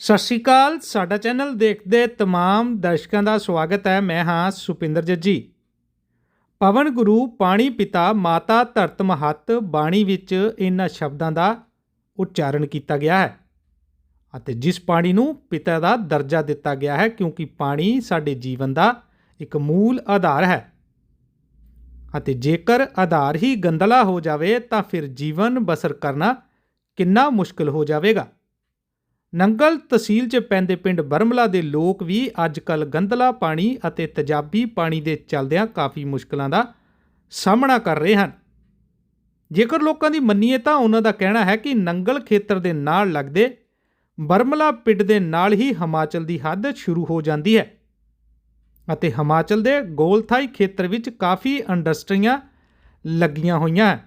ਸਤਿ ਸ਼੍ਰੀ ਅਕਾਲ, ਸਾਡਾ ਚੈਨਲ ਦੇਖਦੇ ਤਮਾਮ ਦਰਸ਼ਕਾਂ ਦਾ ਸਵਾਗਤ ਹੈ। ਮੈਂ ਹਾਂ ਸੁਪਿੰਦਰ ਜੱਜੀ। ਪਵਨ ਗੁਰੂ, ਪਾਣੀ ਪਿਤਾ, ਮਾਤਾ ਧਰਤ ਮਹੱਤ, ਬਾਣੀ ਵਿੱਚ ਇਹਨਾਂ ਸ਼ਬਦਾਂ ਦਾ ਉਚਾਰਨ ਕੀਤਾ ਗਿਆ ਹੈ ਅਤੇ ਜਿਸ ਪਾਣੀ ਨੂੰ ਪਿਤਾ ਦਾ ਦਰਜਾ ਦਿੱਤਾ ਗਿਆ ਹੈ, ਕਿਉਂਕਿ ਪਾਣੀ ਸਾਡੇ ਜੀਵਨ ਦਾ ਇੱਕ ਮੂਲ ਆਧਾਰ ਹੈ ਅਤੇ ਜੇਕਰ ਆਧਾਰ ਹੀ ਗੰਦਲਾ ਹੋ ਜਾਵੇ, ਤਾਂ ਫਿਰ ਜੀਵਨ ਬਸਰ ਕਰਨਾ ਕਿੰਨਾ ਮੁਸ਼ਕਲ ਹੋ ਜਾਵੇਗਾ। ਨੰਗਲ ਤਹਿਸੀਲ 'ਚ ਪੈਂਦੇ ਪਿੰਡ ਬਰਮਲਾ ਦੇ ਲੋਕ ਵੀ ਅੱਜ ਕੱਲ ਗੰਦਲਾ ਪਾਣੀ ਅਤੇ ਤਜਾਬੀ ਪਾਣੀ ਦੇ ਚਲਦਿਆਂ ਕਾਫੀ ਮੁਸ਼ਕਲਾਂ ਦਾ ਸਾਹਮਣਾ ਕਰ ਰਹੇ ਹਨ। ਜੇਕਰ ਲੋਕਾਂ ਦੀ ਮੰਨੀਏ ਤਾਂ ਉਹਨਾਂ ਦਾ ਕਹਿਣਾ ਹੈ ਕਿ ਨੰਗਲ ਖੇਤਰ ਦੇ ਨਾਲ ਲੱਗਦੇ ਬਰਮਲਾ ਪਿੰਡ ਦੇ ਨਾਲ ਹੀ ਹਿਮਾਚਲ ਦੀ ਹੱਦ ਸ਼ੁਰੂ ਹੋ ਜਾਂਦੀ ਹੈ ਅਤੇ ਹਿਮਾਚਲ ਦੇ ਗੋਲਥਾਈ ਖੇਤਰ ਵਿੱਚ ਕਾਫੀ ਇੰਡਸਟਰੀਆਂ ਲੱਗੀਆਂ ਹੋਈਆਂ ਹਨ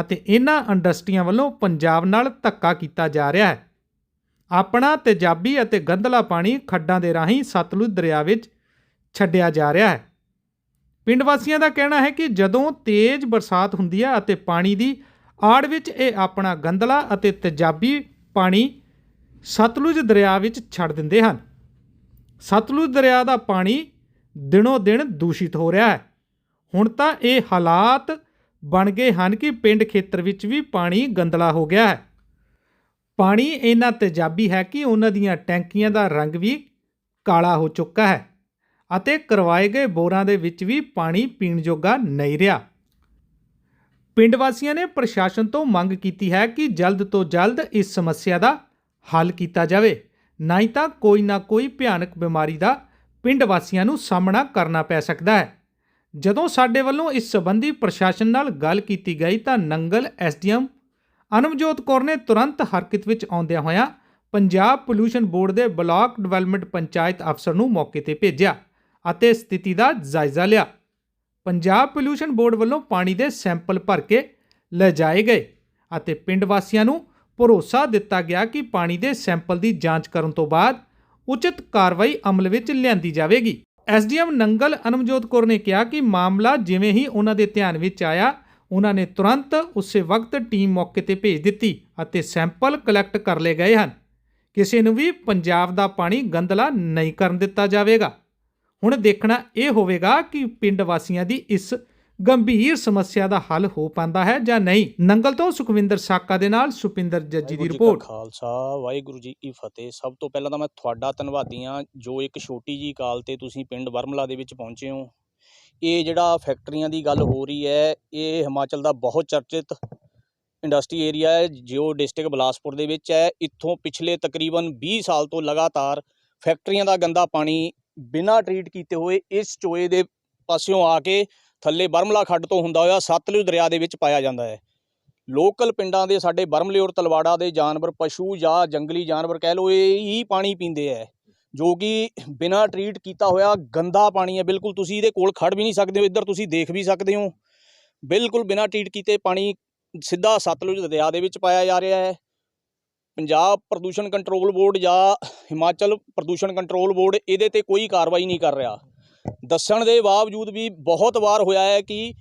ਅਤੇ ਇਹਨਾਂ ਇੰਡਸਟਰੀਆਂ ਵੱਲੋਂ ਪੰਜਾਬ ਨਾਲ ਧੱਕਾ ਕੀਤਾ ਜਾ ਰਿਹਾ ਹੈ। ਆਪਣਾ ਤੇਜ਼ਾਬੀ ਅਤੇ ਗੰਧਲਾ ਪਾਣੀ ਖੱਡਾਂ ਦੇ ਰਾਹੀਂ ਸਤਲੁਜ ਦਰਿਆ ਵਿੱਚ ਛੱਡਿਆ ਜਾ ਰਿਹਾ ਹੈ। ਪਿੰਡ ਵਾਸੀਆਂ ਦਾ ਕਹਿਣਾ ਹੈ ਕਿ ਜਦੋਂ ਤੇਜ਼ ਬਰਸਾਤ ਹੁੰਦੀ ਹੈ ਅਤੇ ਪਾਣੀ ਦੀ ਆੜ ਵਿੱਚ ਇਹ ਆਪਣਾ ਗੰਧਲਾ ਅਤੇ ਤੇਜ਼ਾਬੀ ਪਾਣੀ ਸਤਲੁਜ ਦਰਿਆ ਵਿੱਚ ਛੱਡ ਦਿੰਦੇ ਹਨ। ਸਤਲੁਜ ਦਰਿਆ ਦਾ ਪਾਣੀ ਦਿਨੋ ਦਿਨ ਦੂਸ਼ਿਤ ਹੋ ਰਿਹਾ ਹੈ। ਹੁਣ ਤਾਂ ਇਹ ਹਾਲਾਤ ਬਣ ਗਏ ਹਨ ਕਿ ਪਿੰਡ ਖੇਤਰ ਵਿੱਚ ਵੀ ਪਾਣੀ ਗੰਦਲਾ ਹੋ ਗਿਆ ਹੈ। ਪਾਣੀ ਇੰਨਾ ਤੇਜ਼ਾਬੀ ਹੈ ਕਿ ਉਹਨਾਂ ਦੀਆਂ ਟੈਂਕੀਆਂ ਦਾ ਰੰਗ ਵੀ ਕਾਲਾ ਹੋ ਚੁੱਕਾ ਹੈ ਅਤੇ ਕਰਵਾਏ ਗਏ ਬੋਰਾਂ ਦੇ ਵਿੱਚ ਵੀ ਪਾਣੀ ਪੀਣ ਜੋਗਾ ਨਹੀਂ ਰਿਹਾ। ਪਿੰਡ ਵਾਸੀਆਂ ਨੇ ਪ੍ਰਸ਼ਾਸਨ ਤੋਂ ਮੰਗ ਕੀਤੀ ਹੈ ਕਿ ਜਲਦ ਤੋਂ ਜਲਦ ਇਸ ਸਮੱਸਿਆ ਦਾ ਹੱਲ ਕੀਤਾ ਜਾਵੇ। ਨਹੀਂ ਤਾਂ ਕੋਈ ਨਾ ਕੋਈ ਭਿਆਨਕ ਬਿਮਾਰੀ ਦਾ ਪਿੰਡ ਵਾਸੀਆਂ ਨੂੰ ਸਾਹਮਣਾ ਕਰਨਾ ਪੈ ਸਕਦਾ ਹੈ। ਜਦੋਂ ਸਾਡੇ ਵੱਲੋਂ ਇਸ ਸੰਬੰਧੀ ਪ੍ਰਸ਼ਾਸਨ ਨਾਲ ਗੱਲ ਕੀਤੀ ਗਈ ਤਾਂ ਨੰਗਲ ਐਸਡੀਐਮ ਅਨਮਜੋਤ ਕੌਰ ਨੇ ਤੁਰੰਤ ਹਰਕਤ ਵਿੱਚ ਆਉਂਦਿਆਂ ਹੋਇਆਂ ਪੰਜਾਬ ਪੋਲੂਸ਼ਨ ਬੋਰਡ ਦੇ ਬਲਾਕ ਡਿਵੈਲਪਮੈਂਟ ਪੰਚਾਇਤ ਅਫਸਰ ਨੂੰ ਮੌਕੇ ਤੇ ਭੇਜਿਆ ਅਤੇ ਸਥਿਤੀ ਦਾ ਜਾਇਜ਼ਾ ਲਿਆ। ਪੰਜਾਬ ਪੋਲੂਸ਼ਨ ਬੋਰਡ ਵੱਲੋਂ ਪਾਣੀ ਦੇ ਸੈਂਪਲ ਭਰ ਕੇ ਲਿਜਾਏ ਗਏ ਅਤੇ ਪਿੰਡ ਵਾਸੀਆਂ ਨੂੰ ਭਰੋਸਾ ਦਿੱਤਾ ਗਿਆ ਕਿ ਪਾਣੀ ਦੇ ਸੈਂਪਲ ਦੀ ਜਾਂਚ ਕਰਨ ਤੋਂ ਬਾਅਦ ਉਚਿਤ ਕਾਰਵਾਈ ਅਮਲ ਵਿੱਚ ਲਿਆਂਦੀ ਜਾਵੇਗੀ। ਐਸਡੀਐਮ ਨੰਗਲ ਅਨਮਜੋਤ ਕੌਰ ਨੇ ਕਿਹਾ ਕਿ ਮਾਮਲਾ ਜਿਵੇਂ ਹੀ ਉਹਨਾਂ ਦੇ ਧਿਆਨ ਵਿੱਚ ਆਇਆ ਉਹਨਾਂ ਨੇ ਤੁਰੰਤ ਉਸੇ ਵਕਤ ਟੀਮ ਮੌਕੇ ਤੇ ਭੇਜ ਦਿੱਤੀ ਅਤੇ ਸੈਂਪਲ ਕਲੈਕਟ ਕਰ ਲਏ ਗਏ ਹਨ। ਕਿਸੇ ਨੂੰ ਵੀ ਪੰਜਾਬ ਦਾ ਪਾਣੀ ਗੰਦਲਾ ਨਹੀਂ ਕਰਨ ਦਿੱਤਾ ਜਾਵੇਗਾ। ਹੁਣ ਦੇਖਣਾ ਇਹ ਹੋਵੇਗਾ ਕਿ ਪਿੰਡ ਵਾਸੀਆਂ ਦੀ ਇਸ ਗੰਭੀਰ ਸਮੱਸਿਆ ਦਾ ਹੱਲ ਹੋ ਪਾਉਂਦਾ ਹੈ ਜਾਂ ਨਹੀਂ। ਨੰਗਲ ਤੋਂ ਸੁਖਵਿੰਦਰ ਸਾਕਾ ਦੇ ਨਾਲ ਸੁਪਿੰਦਰ ਜੱਜੀ ਦੀ ਰਿਪੋਰਟ। ਖਾਲਸਾ ਵਾਹਿਗੁਰੂ ਜੀ ਕੀ ਫਤਿਹ। ਸਭ ਤੋਂ ਪਹਿਲਾਂ ਤਾਂ ਮੈਂ ਤੁਹਾਡਾ ਧੰਨਵਾਦੀ ਹਾਂ ਜੋ ਇੱਕ ਛੋਟੀ ਜੀ ਕਾਲ ਤੇ ਤੁਸੀਂ ਪਿੰਡ ਵਰਮਲਾ ਦੇ ਵਿੱਚ ਪਹੁੰਚੇ ਹੋ। ਇਹ ਜਿਹੜਾ ਫੈਕਟਰੀਆਂ ਦੀ ਗੱਲ ਹੋ ਰਹੀ ਹੈ, ਇਹ ਹਿਮਾਚਲ ਦਾ ਬਹੁਤ ਚਰਚਿਤ ਇੰਡਸਟਰੀ ਏਰੀਆ ਹੈ, ਜੋ ਡਿਸਟ੍ਰਿਕਟ ਬਲਾਸਪੁਰ ਦੇ ਵਿੱਚ ਹੈ। ਇੱਥੋਂ ਪਿਛਲੇ ਤਕਰੀਬਨ 20 ਸਾਲ ਤੋਂ ਲਗਾਤਾਰ ਫੈਕਟਰੀਆਂ ਦਾ ਗੰਦਾ ਪਾਣੀ ਬਿਨਾਂ ਟਰੀਟ ਕੀਤੇ ਹੋਏ ਇਸ ਚੋਏ ਦੇ ਪਾਸਿਓਂ ਆ ਕੇ ਥੱਲੇ ਬਰਮਲਾ ਖੱਡ ਤੋਂ ਹੁੰਦਾ ਹੋਇਆ ਸਤਲੁਜ ਦਰਿਆ ਦੇ ਵਿੱਚ ਪਾਇਆ ਜਾਂਦਾ ਹੈ। ਲੋਕਲ ਪਿੰਡਾਂ ਦੇ ਸਾਡੇ ਬਰਮਲੇ ਔਰ ਤਲਵਾੜਾ ਦੇ ਜਾਨਵਰ, ਪਸ਼ੂ ਜਾਂ ਜੰਗਲੀ ਜਾਨਵਰ ਕਹਿ ਲਓ, ਇਹ ਹੀ ਪਾਣੀ ਪੀਂਦੇ ਹੈ। ਜੋ ਕਿ ਬਿਨਾਂ ਟਰੀਟ ਕੀਤਾ ਹੋਇਆ ਗੰਦਾ ਪਾਣੀ ਹੈ। ਬਿਲਕੁਲ ਤੁਸੀਂ ਇਹਦੇ ਕੋਲ ਖੜ ਵੀ ਨਹੀਂ ਸਕਦੇ ਹੋ, ਇੱਧਰ ਤੁਸੀਂ ਦੇਖ ਵੀ ਸਕਦੇ ਹੋ। ਬਿਲਕੁਲ ਬਿਨਾਂ ਟਰੀਟ ਕੀਤੇ ਪਾਣੀ ਸਿੱਧਾ ਸਤਲੁਜ ਦਰਿਆ ਦੇ ਵਿੱਚ ਪਾਇਆ ਜਾ ਰਿਹਾ ਹੈ। ਪੰਜਾਬ ਪ੍ਰਦੂਸ਼ਣ ਕੰਟਰੋਲ ਬੋਰਡ ਜਾਂ ਹਿਮਾਚਲ ਪ੍ਰਦੂਸ਼ਣ ਕੰਟਰੋਲ ਬੋਰਡ ਇਹਦੇ ਤੇ ਕੋਈ ਕਾਰਵਾਈ ਨਹੀਂ ਕਰ ਰਿਹਾ। ਦੱਸਣ ਦੇ ਬਾਵਜੂਦ ਵੀ ਬਹੁਤ ਵਾਰ ਹੋਇਆ ਹੈ ਕਿ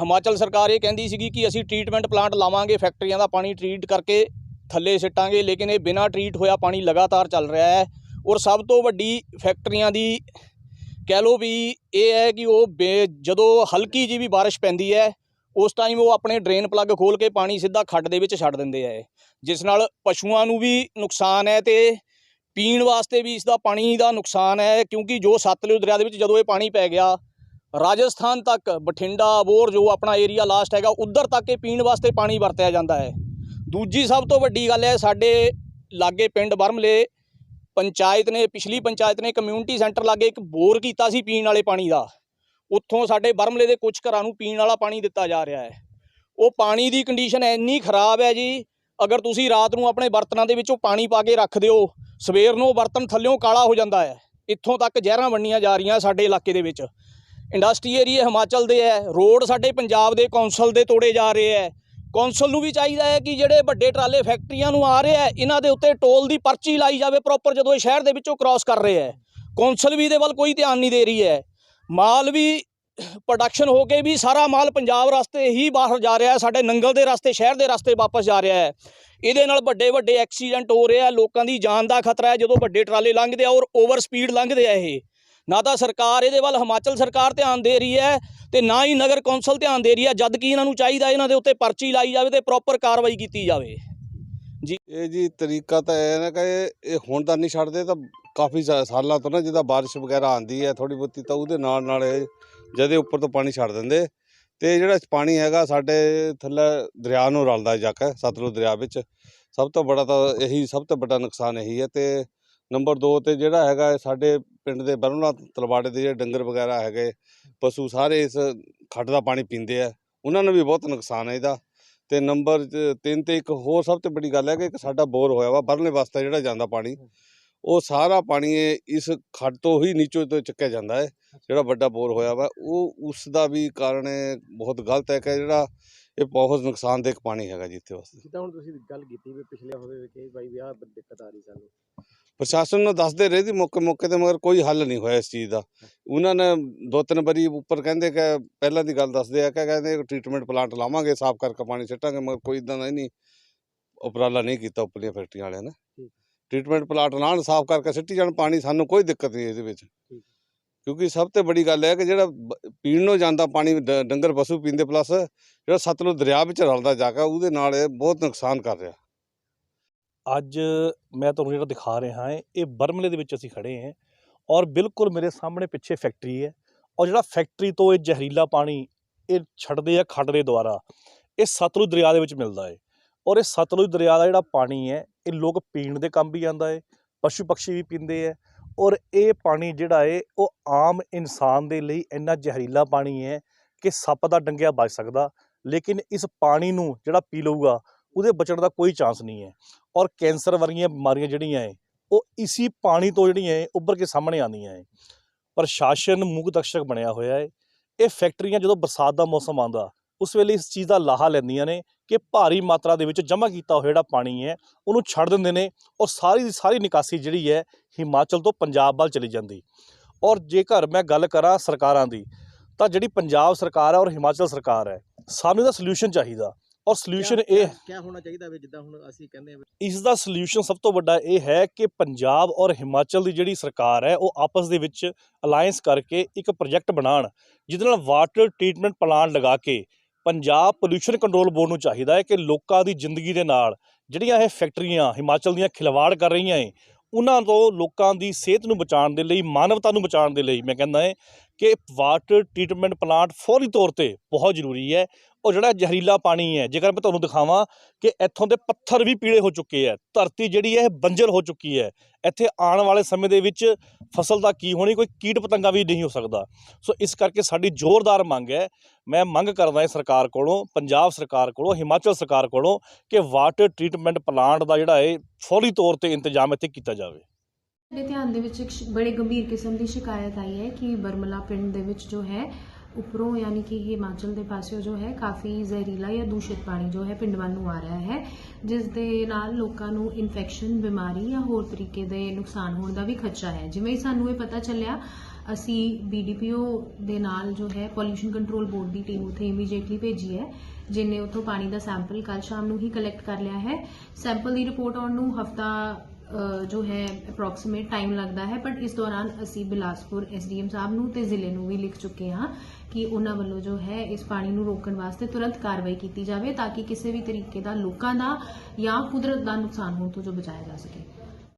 ਹਿਮਾਚਲ ਸਰਕਾਰ ਇਹ ਕਹਿੰਦੀ ਸੀਗੀ ਕਿ ਅਸੀਂ ਟ੍ਰੀਟਮੈਂਟ ਪਲਾਂਟ ਲਾਵਾਂਗੇ ਫੈਕਟਰੀਆਂ ਦਾ ਪਾਣੀ ਟ੍ਰੀਟ ਕਰਕੇ ਥੱਲੇ ਸਿੱਟਾਂਗੇ, ਲੇਕਿਨ ਇਹ ਬਿਨਾਂ ਟ੍ਰੀਟ ਹੋਇਆ ਪਾਣੀ ਲਗਾਤਾਰ ਚੱਲ ਰਿਹਾ ਹੈ। ਔਰ ਸਭ ਤੋਂ ਵੱਡੀ ਫੈਕਟਰੀਆਂ ਦੀ ਕਹਿ ਲਓ ਵੀ ਇਹ ਹੈ ਕਿ ਉਹ ਬੇ- ਜਦੋਂ ਹਲਕੀ ਜੀ ਵੀ ਬਾਰਿਸ਼ ਪੈਂਦੀ ਹੈ, ਉਸ ਟਾਈਮ ਉਹ ਆਪਣੇ ਡਰੇਨ ਪਲੱਗ ਖੋਲ ਕੇ ਪਾਣੀ ਸਿੱਧਾ ਖੱਡ ਦੇ ਵਿੱਚ ਛੱਡ ਦਿੰਦੇ ਆ ਜਿਸ ਨਾਲ ਪਸ਼ੂਆਂ ਨੂੰ ਵੀ ਨੁਕਸਾਨ ਹੈ ਤੇ ਪੀਣ ਵਾਸਤੇ ਵੀ ਇਸ ਦਾ ਪਾਣੀ ਦਾ ਨੁਕਸਾਨ ਹੈ, ਕਿਉਂਕਿ ਜੋ ਸਤਲੁਜ ਦਰਿਆ ਦੇ ਵਿੱਚ ਜਦੋਂ ਇਹ ਪਾਣੀ ਪੈ ਗਿਆ, ਰਾਜਸਥਾਨ ਤੱਕ, ਬਠਿੰਡਾ, ਬੋਰ ਜੋ ਆਪਣਾ ਏਰੀਆ ਲਾਸਟ ਹੈਗਾ, ਉਧਰ ਤੱਕ ਇਹ ਪੀਣ ਵਾਸਤੇ ਪਾਣੀ ਵਰਤਿਆ ਜਾਂਦਾ ਹੈ। ਦੂਜੀ ਸਭ ਤੋਂ ਵੱਡੀ ਗੱਲ ਹੈ ਸਾਡੇ ਲਾਗੇ ਪਿੰਡ ਬਰਮਲੇ ਪੰਚਾਇਤ ਨੇ, ਪਿਛਲੀ ਪੰਚਾਇਤ ਨੇ ਕਮਿਊਨਿਟੀ ਸੈਂਟਰ ਲਾਗੇ ਇੱਕ ਬੋਰ ਕੀਤਾ ਸੀ ਪੀਣ ਵਾਲੇ ਪਾਣੀ ਦਾ। ਉੱਥੋਂ ਸਾਡੇ ਬਰਮਲੇ ਦੇ ਕੁਝ ਘਰਾਂ ਨੂੰ ਪੀਣ ਵਾਲਾ ਪਾਣੀ ਦਿੱਤਾ ਜਾ ਰਿਹਾ ਹੈ। ਉਹ ਪਾਣੀ ਦੀ ਕੰਡੀਸ਼ਨ ਇੰਨੀ ਖਰਾਬ ਹੈ ਜੀ, ਅਗਰ ਤੁਸੀਂ ਰਾਤ ਨੂੰ ਆਪਣੇ ਬਰਤਨਾਂ ਦੇ ਵਿੱਚੋਂ ਪਾਣੀ ਪਾ ਕੇ ਰੱਖ ਦਿਓ, ਸਵੇਰ ਨੂੰ ਉਹ ਬਰਤਨ ਥੱਲਿਓਂ ਕਾਲਾ ਹੋ ਜਾਂਦਾ ਹੈ। ਇੱਥੋਂ ਤੱਕ ਜ਼ਹਿਰਾਂ ਵੰਡੀਆਂ ਜਾ ਰਹੀਆਂ ਸਾਡੇ ਇਲਾਕੇ ਦੇ ਵਿੱਚ। ਇੰਡਸਟਰੀ ਏਰੀਆ ਹਿਮਾਚਲ ਦੇ ਹੈ, ਰੋਡ ਸਾਡੇ ਪੰਜਾਬ ਦੇ ਕੌਂਸਲ ਦੇ ਤੋੜੇ ਜਾ ਰਹੇ ਹੈ। ਕੌਂਸਲ ਨੂੰ ਵੀ ਚਾਹੀਦਾ ਹੈ ਕਿ ਜਿਹੜੇ ਵੱਡੇ ਟਰਾਲੇ ਫੈਕਟਰੀਆਂ ਨੂੰ ਆ ਰਹੇ ਹੈ, ਇਹਨਾਂ ਦੇ ਉੱਤੇ ਟੋਲ ਦੀ ਪਰਚੀ ਲਾਈ ਜਾਵੇ ਪ੍ਰੋਪਰ ਜਦੋਂ ਇਹ ਸ਼ਹਿਰ ਦੇ ਵਿੱਚੋਂ ਕ੍ਰਾਸ ਕਰ ਰਹੇ ਹੈ। ਕੌਂਸਲ ਵੀ ਇਹਦੇ ਵੱਲ ਕੋਈ ਧਿਆਨ ਨਹੀਂ ਦੇ ਰਹੀ ਹੈ। ਮਾਲ ਵੀ ਪ੍ਰੋਡਕਸ਼ਨ ਹੋ ਕੇ ਵੀ ਸਾਰਾ ਮਾਲ ਪੰਜਾਬ ਰਸਤੇ ਹੀ ਬਾਹਰ ਜਾ ਰਿਹਾ ਹੈ, ਸਾਡੇ ਨੰਗਲ ਦੇ ਰਸਤੇ, ਸ਼ਹਿਰ ਦੇ ਰਸਤੇ ਵਾਪਸ ਜਾ ਰਿਹਾ ਹੈ। ਇਹਦੇ ਨਾਲ ਵੱਡੇ ਵੱਡੇ ਐਕਸੀਡੈਂਟ ਹੋ ਰਹੇ ਆ ਲੋਕਾਂ ਦੀ ਜਾਨ ਦਾ ਖਤਰਾ ਹੈ, ਜਦੋਂ ਵੱਡੇ ਟਰਾਲੇ ਲੰਘਦੇ ਆ ਔਰ ਓਵਰ ਸਪੀਡ ਲੰਘਦੇ ਆ ਇਹ। ਨਾ ਤਾਂ ਸਰਕਾਰ ਇਹਦੇ ਵੱਲ ਹਿਮਾਚਲ ਸਰਕਾਰ ਧਿਆਨ ਦੇ ਰਹੀ ਹੈ ਤੇ ਨਾ ਹੀ ਨਗਰ ਕੌਂਸਲ ਧਿਆਨ ਦੇ ਰਹੀ ਹੈ, ਜਦ ਕਿ ਇਹਨਾਂ ਨੂੰ ਚਾਹੀਦਾ ਇਹਨਾਂ ਦੇ ਉੱਤੇ ਪਰਚੀ ਲਾਈ ਜਾਵੇ ਤੇ ਪ੍ਰੋਪਰ ਕਾਰਵਾਈ ਕੀਤੀ ਜਾਵੇ। ਜੀ। ਇਹ ਜੀ ਤਰੀਕਾ ਤਾਂ ਇਹ ਨਾ ਕਿ ਇਹ- ਹੁਣ ਤਾਂ ਨਹੀਂ ਛੱਡਦੇ, ਤਾਂ ਕਾਫੀ ਸਾ- ਸਾਲਾਂ ਤੋਂ ਨਾ ਜਿੱਦਾਂ ਬਾਰਿਸ਼ ਵਗੈਰਾ ਆਂਦੀ ਹੈ ਥੋੜੀ ਬਹੁਤੀ ਤਾਂ ਉਹਦੇ ਨਾਲ ਨਾਲ ਇਹ ਜਦੇ ਉੱਪਰ ਤੋਂ ਪਾਣੀ ਛੱਡ ਦਿੰਦੇ। ਤੇ ਜਿਹੜਾ ਪਾਣੀ ਹੈਗਾ ਸਾਡੇ ਥੱਲੇ ਦਰਿਆ ਨੂੰ ਰਲਦਾ ਜਾ ਕੇ ਸਤਲੁਜ ਦਰਿਆ ਵਿੱਚ। ਸਭ ਤੋਂ ਬੜਾ ਤਾਂ ਇਹੀ, ਸਭ ਤੋਂ ਵੱਡਾ ਨੁਕਸਾਨ ਇਹੀ ਹੈ ਤੇ ਨੰਬਰ 2 ਤੇ ਜਿਹੜਾ ਹੈਗਾ ਸਾਡੇ ਪਿੰਡ ਦੇ ਬਰਮਲਾ ਤਲਵਾੜੇ ਦੇ ਜਿਹੜੇ ਡੰਗਰ ਵਗੈਰਾ ਹੈਗੇ ਪਸ਼ੂ ਸਾਰੇ ਇਸ ਖੱਡ ਦਾ ਪਾਣੀ ਪੀਂਦੇ ਆ। ਉਹਨਾਂ ਨੂੰ ਵੀ ਬਹੁਤ ਨੁਕਸਾਨ ਹੈ ਇਹਦਾ। ਤੇ ਨੰਬਰ 3 ਤੇ ਇੱਕ ਹੋਰ ਸਭ ਤੋਂ ਵੱਡੀ ਗੱਲ ਹੈ ਕਿ ਇੱਕ ਸਾਡਾ ਬੋਰ ਹੋਇਆ ਵਾ ਬਰਲੇ ਵਾਸਤੇ ਜਿਹੜਾ ਜਾਂਦਾ ਪਾਣੀ ਉਹ ਸਾਰਾ ਪਾਣੀ ਇਸ ਖੱਡ ਤੋਂ ਹੀ ਨੀਚੋਂ ਤੋਂ ਚੱਕਿਆ ਜਾਂਦਾ ਹੈ ਜਿਹੜਾ ਵੱਡਾ ਬੋਰ ਹੋਇਆ ਵਾ। ਉਹ ਉਸ ਦਾ ਵੀ ਕਾਰਨ ਬਹੁਤ ਗਲਤ ਹੈ ਕਿ ਜਿਹੜਾ ਇਹ ਬਹੁਤ ਨੁਕਸਾਨਦੇਹ ਪਾਣੀ ਹੈਗਾ ਜੀ ਇੱਥੇ ਵਾਸਤੇ। ਜਿੱਦਾਂ ਹੁਣ ਤੁਸੀਂ ਗੱਲ ਕੀਤੀ ਵੀ ਪਿਛਲੇ ਹਵੇ ਵਿੱਚ ਕਿ ਭਾਈ ਵੀ ਆਹ ਦਿੱਕਤ ਆ ਰਹੀ ਸਾਨੂੰ। ਪ੍ਰਸ਼ਾਸਨ ਨੂੰ ਦੱਸਦੇ ਰਹੇ ਦੀ ਮੌਕੇ ਮੌਕੇ ਤੇ ਮਗਰ ਕੋਈ ਹੱਲ ਨਹੀਂ ਹੋਇਆ ਇਸ ਚੀਜ਼ ਦਾ। ਉਹਨਾਂ ਨੇ ਦੋ ਤਿੰਨ ਵਾਰੀ ਉੱਪਰ ਕਹਿੰਦੇ ਕਿ ਪਹਿਲਾਂ ਦੀ ਗੱਲ ਦੱਸਦੇ ਆ ਕਿ ਕਹਿੰਦੇ ਟ੍ਰੀਟਮੈਂਟ ਪਲਾਂਟ ਲਾਵਾਂਗੇ ਸਾਫ਼ ਕਰਕੇ ਪਾਣੀ ਛੱਟਾਂਗੇ ਮਗਰ ਕੋਈ ਇਦਾਂ ਦਾ ਨਹੀਂ ਉਪਰਾਲਾ ਨਹੀਂ ਕੀਤਾ ਉੱਪਰਲੀਆਂ ਫੈਕਟਰੀਆਂ ਵਾਲਿਆਂ ਨੇ। ਟ੍ਰੀਟਮੈਂਟ ਪਲਾਂਟ ਲਾਉਣ ਸਾਫ਼ ਕਰਕੇ ਸਿੱਟੀ ਜਾਣ ਪਾਣੀ ਸਾਨੂੰ ਕੋਈ ਦਿੱਕਤ ਨਹੀਂ ਇਹਦੇ ਵਿੱਚ। ਕਿਉਂਕਿ ਸਭ ਤੋਂ ਵੱਡੀ ਗੱਲ ਹੈ ਕਿ ਜਿਹੜਾ ਪੀਣ ਨੂੰ ਜਾਂਦਾ ਪਾਣੀ ਡੰਗਰ ਪਸ਼ੂ ਪੀਂਦੇ ਪਲੱਸ ਜਿਹੜਾ ਸਤਲੁਜ ਦਰਿਆ ਵਿੱਚ ਰਲਦਾ ਜਾ ਕੇ ਉਹਦੇ ਨਾਲ ਇਹ ਬਹੁਤ ਨੁਕਸਾਨ ਕਰ ਰਿਹਾ। ਅੱਜ ਮੈਂ ਤੁਹਾਨੂੰ ਜਿਹੜਾ ਦਿਖਾ ਰਿਹਾ ਹਾਂ, ਇਹ ਬਰਮਲੇ ਦੇ ਵਿੱਚ ਅਸੀਂ ਖੜੇ ਹਾਂ ਔਰ ਬਿਲਕੁਲ ਮੇਰੇ ਸਾਹਮਣੇ ਪਿੱਛੇ ਫੈਕਟਰੀ ਹੈ ਔਰ ਜਿਹੜਾ ਫੈਕਟਰੀ ਤੋਂ ਇਹ ਜ਼ਹਿਰੀਲਾ ਪਾਣੀ ਇਹ ਛੱਡਦੇ ਆ ਖੱਡ ਦੇ ਦੁਆਰਾ, ਇਹ ਸਤਲੁਜ ਦਰਿਆ ਦੇ ਵਿੱਚ ਮਿਲਦਾ ਹੈ ਔਰ ਇਹ ਸਤਲੁਜ ਦਰਿਆ ਦਾ ਜਿਹੜਾ ਪਾਣੀ ਹੈ, ਇਹ ਲੋਕ ਪੀਣ ਦੇ ਕੰਮ ਵੀ ਆਉਂਦਾ ਹੈ, ਪਸ਼ੂ ਪਕਸ਼ੀ ਵੀ ਪੀਂਦੇ ਹੈ ਔਰ ਇਹ ਪਾਣੀ ਜਿਹੜਾ ਹੈ, ਉਹ ਆਮ ਇਨਸਾਨ ਦੇ ਲਈ ਇੰਨਾ ਜ਼ਹਿਰੀਲਾ ਪਾਣੀ ਹੈ ਕਿ ਸੱਪ ਦਾ ਡੰਗਿਆ ਬਚ ਸਕਦਾ ਲੇਕਿਨ ਇਸ ਪਾਣੀ ਨੂੰ ਜਿਹੜਾ ਪੀ ਲਊਗਾ ਉਹਦੇ ਬਚਣ ਦਾ ਕੋਈ ਚਾਂਸ ਨਹੀਂ ਹੈ। ਔਰ ਕੈਂਸਰ ਵਰਗੀਆਂ ਬਿਮਾਰੀਆਂ ਜਿਹੜੀਆਂ ਹੈ, ਉਹ ਇਸੀ ਪਾਣੀ ਤੋਂ ਜਿਹੜੀਆਂ ਹੈ, ਉੱਭਰ ਕੇ ਸਾਹਮਣੇ ਆਉਂਦੀਆਂ ਹੈ। ਪ੍ਰਸ਼ਾਸਨ ਮੁੱਖ ਦਰਸ਼ਕ ਬਣਿਆ ਹੋਇਆ ਹੈ। ਇਹ ਫੈਕਟਰੀਆਂ ਜਦੋਂ ਬਰਸਾਤ ਦਾ ਮੌਸਮ ਆਉਂਦਾ, ਉਸ ਵੇਲੇ ਇਸ ਚੀਜ਼ ਦਾ ਲਾਹਾ ਲੈਂਦੀਆਂ ਨੇ ਕਿ ਭਾਰੀ ਮਾਤਰਾ ਦੇ ਵਿੱਚ ਜਮ੍ਹਾਂ ਕੀਤਾ ਹੋਇਆ ਜਿਹੜਾ ਪਾਣੀ ਹੈ, ਉਹਨੂੰ ਛੱਡ ਦਿੰਦੇ ਨੇ ਔਰ ਸਾਰੀ ਦੀ ਸਾਰੀ ਨਿਕਾਸੀ ਜਿਹੜੀ ਹੈ, ਹਿਮਾਚਲ ਤੋਂ ਪੰਜਾਬ ਵੱਲ ਚਲੀ ਜਾਂਦੀ। ਔਰ ਜੇਕਰ ਮੈਂ ਗੱਲ ਕਰਾਂ ਸਰਕਾਰਾਂ ਦੀ, ਤਾਂ ਜਿਹੜੀ ਪੰਜਾਬ ਸਰਕਾਰ ਹੈ ਔਰ ਹਿਮਾਚਲ ਸਰਕਾਰ ਹੈ, ਸਾਨੂੰ ਇਹਦਾ ਸੋਲੂਸ਼ਨ ਚਾਹੀਦਾ। ਔਰ ਸੋਲੂਸ਼ਨ ਇਹ ਕੀ ਹੋਣਾ ਚਾਹੀਦਾ ਵੀ ਜਿੱਦਾਂ ਹੁਣ ਅਸੀਂ ਕਹਿੰਦੇ ਆ ਇਸ ਦਾ ਸੋਲੂਸ਼ਨ ਸਭ ਤੋਂ ਵੱਡਾ ਇਹ ਹੈ ਕਿ ਪੰਜਾਬ ਔਰ ਹਿਮਾਚਲ ਦੀ ਜਿਹੜੀ ਸਰਕਾਰ ਹੈ ਉਹ ਆਪਸ ਦੇ ਵਿੱਚ ਅਲਾਈਅੰਸ ਕਰਕੇ ਇੱਕ ਪ੍ਰੋਜੈਕਟ ਬਣਾਉਣ ਜਿਹਦੇ ਨਾਲ ਵਾਟਰ ਟ੍ਰੀਟਮੈਂਟ ਪਲਾਂਟ ਲਗਾ ਕੇ ਪੰਜਾਬ ਪੋਲੂਸ਼ਨ ਕੰਟਰੋਲ ਬੋਰਡ ਨੂੰ ਚਾਹੀਦਾ ਹੈ ਕਿ ਲੋਕਾਂ ਦੀ ਜ਼ਿੰਦਗੀ ਦੇ ਨਾਲ ਜਿਹੜੀਆਂ ਇਹ ਫੈਕਟਰੀਆਂ ਹਿਮਾਚਲ ਦੀਆਂ ਖਿਲਵਾੜ ਕਰ ਰਹੀਆਂ ਹੈ ਉਹਨਾਂ ਤੋਂ ਲੋਕਾਂ ਦੀ ਸਿਹਤ ਨੂੰ ਬਚਾਉਣ ਦੇ ਲਈ ਮਾਨਵਤਾ ਨੂੰ ਬਚਾਉਣ ਦੇ ਲਈ ਮੈਂ ਕਹਿੰਦਾ ਹੈ ਕਿ ਵਾਟਰ ਟ੍ਰੀਟਮੈਂਟ ਪਲਾਂਟ ਫੌਰੀ ਤੌਰ ਤੇ ਬਹੁਤ ਜ਼ਰੂਰੀ ਹੈ। ਉਹ ਜਿਹੜਾ ਜ਼ਹਿਰੀਲਾ ਪਾਣੀ ਹੈ, ਜੇਕਰ ਮੈਂ ਤੁਹਾਨੂੰ ਦਿਖਾਵਾਂ ਕਿ ਇੱਥੋਂ ਦੇ ਪੱਥਰ ਵੀ ਪੀਲੇ ਹੋ ਚੁੱਕੇ ਹੈ, ਧਰਤੀ ਜਿਹੜੀ ਹੈ ਇਹ ਬੰਜਰ ਹੋ ਚੁੱਕੀ ਹੈ। ਇੱਥੇ ਆਉਣ ਵਾਲੇ ਸਮੇਂ ਦੇ ਵਿੱਚ ਫਸਲ ਦਾ ਕੀ ਹੋਣੀ, ਕੋਈ ਕੀਟ ਪਤੰਗਾ ਵੀ ਨਹੀਂ ਹੋ ਸਕਦਾ। ਸੋ ਇਸ ਕਰਕੇ ਸਾਡੀ ਜ਼ੋਰਦਾਰ ਮੰਗ ਹੈ, ਮੈਂ ਮੰਗ ਕਰਦਾ ਹਾਂ ਸਰਕਾਰ ਕੋਲੋਂ, ਪੰਜਾਬ ਸਰਕਾਰ ਕੋਲੋਂ, ਹਿਮਾਚਲ ਸਰਕਾਰ ਕੋਲੋਂ ਕਿ ਵਾਟਰ ਟ੍ਰੀਟਮੈਂਟ ਪਲਾਂਟ ਦਾ ਜਿਹੜਾ ਹੈ ਫੌਰੀ ਤੌਰ ਤੇ ਇੰਤਜ਼ਾਮ ਇੱਥੇ ਕੀਤਾ ਜਾਵੇ। ਸਾਡੇ ਧਿਆਨ ਦੇ ਵਿੱਚ ਇੱਕ ਸ਼- ਬੜੇ ਗੰਭੀਰ ਕਿਸਮ ਦੀ ਸ਼ਿਕਾਇਤ ਆਈ ਹੈ ਕਿ ਬਰਮਲਾ ਪਿੰਡ ਦੇ ਵਿੱਚ ਜੋ ਹੈ, ਉੱਪਰੋਂ ਯਾਨੀ ਕਿ ਹਿਮਾਚਲ ਦੇ ਪਾਸਿਓ ਜੋ ਹੈ, ਕਾਫੀ ਜ਼ਹਿਰੀਲਾ ਜਾਂ ਦੂਸ਼ਿਤ ਪਾਣੀ ਜੋ ਹੈ ਪਿੰਡ ਵੱਲ ਨੂੰ ਆ ਰਿਹਾ ਹੈ, ਜਿਸ ਦੇ ਨਾਲ ਲੋਕਾਂ ਨੂੰ ਇਨਫੈਕਸ਼ਨ ਬਿਮਾਰੀ ਜਾਂ ਹੋਰ ਤਰੀਕੇ ਦੇ ਨੁਕਸਾਨ ਹੋਣ ਦਾ ਵੀ ਖਦਸ਼ਾ ਹੈ। ਜਿਵੇਂ ਹੀ ਸਾਨੂੰ ਇਹ ਪਤਾ ਚੱਲਿਆ, ਅਸੀਂ ਬੀਡੀਪੀਓ ਦੇ ਨਾਲ ਜੋ ਹੈ ਪੋਲਿਊਸ਼ਨ ਕੰਟਰੋਲ ਬੋਰਡ ਦੀ ਟੀਮ ਉੱਥੇ ਇਮੀਡੀਏਟਲੀ ਭੇਜੀ ਹੈ, ਜਿਨੇ ਉੱਥੋਂ ਪਾਣੀ ਦਾ ਸੈਂਪਲ ਕੱਲ ਸ਼ਾਮ ਨੂੰ ਹੀ ਕਲੈਕਟ ਕਰ ਲਿਆ ਹੈ। ਸੈਂਪਲ ਦੀ ਰਿਪੋਰਟ ਆਉਣ ਨੂੰ ਹਫਤਾ ਜੋ ਹੈ ਅਪਰੋਕਸੀਮੇਟ ਟਾਈਮ ਲੱਗਦਾ ਹੈ ਬਟ ਇਸ ਦੌਰਾਨ ਅਸੀਂ ਬਿਲਾਸਪੁਰ ਐਸਡੀਐਮ ਸਾਹਿਬ ਨੂੰ ਤੇ ਜ਼ਿਲ੍ਹੇ ਨੂੰ ਵੀ ਲਿਖ ਚੁੱਕੇ ਹਾਂ ਕਿ ਉਹਨਾਂ ਵੱਲੋਂ ਜੋ ਹੈ ਇਸ ਪਾਣੀ ਨੂੰ ਰੋਕਣ ਵਾਸਤੇ ਤੁਰੰਤ ਕਾਰਵਾਈ ਕੀਤੀ ਜਾਵੇ ਤਾਂ ਕਿ ਕਿਸੇ ਵੀ ਤਰੀਕੇ ਦਾ ਲੋਕਾਂ ਦਾ ਜਾਂ ਕੁਦਰਤ ਦਾ ਨੁਕਸਾਨ ਹੋਣ ਤੋਂ ਜੋ ਬਚਾਇਆ ਜਾ ਸਕੇ।